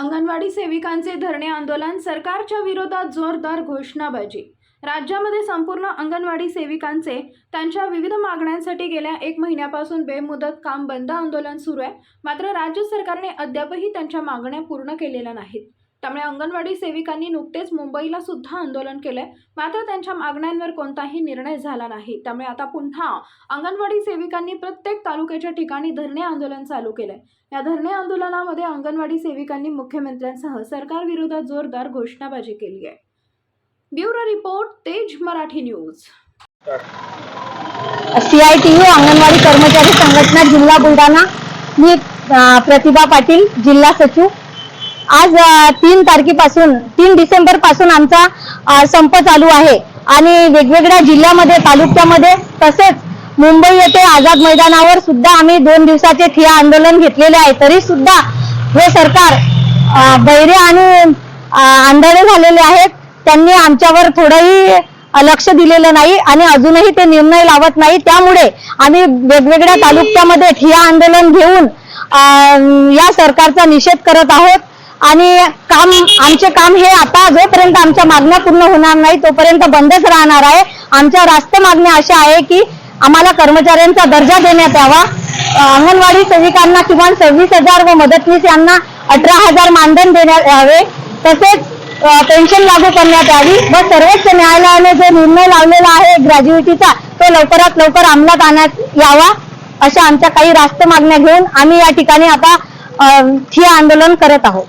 अंगणवाडी सेविकांचे धरणे आंदोलन सरकारच्या विरोधात जोरदार घोषणाबाजी. राज्यामध्ये संपूर्ण अंगणवाडी सेविकांचे त्यांच्या विविध मागण्यांसाठी गेल्या एक महिन्यापासून बेमुदत काम बंद आंदोलन सुरू आहे. मात्र राज्य सरकारने अद्यापही त्यांच्या मागण्या पूर्ण केलेल्या नाहीत. त्यामुळे अंगणवाडी सेविकांनी नुकतेच मुंबईला सुद्धा आंदोलन केलंय. मात्र त्यांच्या मागण्यांवर कोणताही निर्णय झाला नाही. त्यामुळे आता पुन्हा अंगणवाडी सेविकांनी प्रत्येक तालुक्याच्या ठिकाणी धरणे आंदोलन चालू केलंय. या धरणे आंदोलनामध्ये अंगणवाडी सेविकांनी मुख्यमंत्र्यांसह सरकारविरोधात जोरदार घोषणाबाजी केली आहे. ब्युरो रिपोर्ट तेज मराठी न्यूज. सीआयटीयू अंगणवाडी कर्मचारी संघटना जिल्हा बुलढाणा. मी प्रतिभा पाटील जिल्हा सचिव. आज तीन तारखेपासून तीन डिसेंबरपासून आमचा संप चालू आहे. आणि वेगवेगळ्या जिल्ह्यामध्ये तालुक्यामध्ये तसेच मुंबई येथे आझाद मैदानावर सुद्धा आम्ही दोन दिवसाचे ठिया आंदोलन घेतलेले आहे. तरी सुद्धा हे सरकार बैरे बहिरे आणि आंधळे झालेले आहेत. त्यांनी आमच्यावर थोडंही लक्ष दिलेलं नाही आणि अजूनही ते निर्णय लावत नाही. त्यामुळे आम्ही वेगवेगळ्या तालुक्यामध्ये ठिया आंदोलन घेऊन या सरकारचा निषेध करत आहोत. आणि काम आमचे काम हे आता जोपर्यंत आमच्या मागण्या पूर्ण होणार नाही तोपर्यंत बंदच राहणार आहे. आमच्या रास्त मागण्या अशा आहे की आम्हाला कर्मचाऱ्यांचा दर्जा देण्यात यावा. अंगणवाडी सेविकांना किमान सव्वीस हजार व मदतनीस यांना अठरा हजार मानधन देण्यात यावे. तसेच पेन्शन लागू करण्यात यावी व सर्वोच्च न्यायालयाने जो निर्णय लावलेला आहे ग्रॅज्युएटीचा तो लवकरात लवकर अंमलात आणण्यात यावा अशा आमच्या काही रास्त मागण्या घेऊन आम्ही या ठिकाणी आता अ, आंदोलन करत आहोत.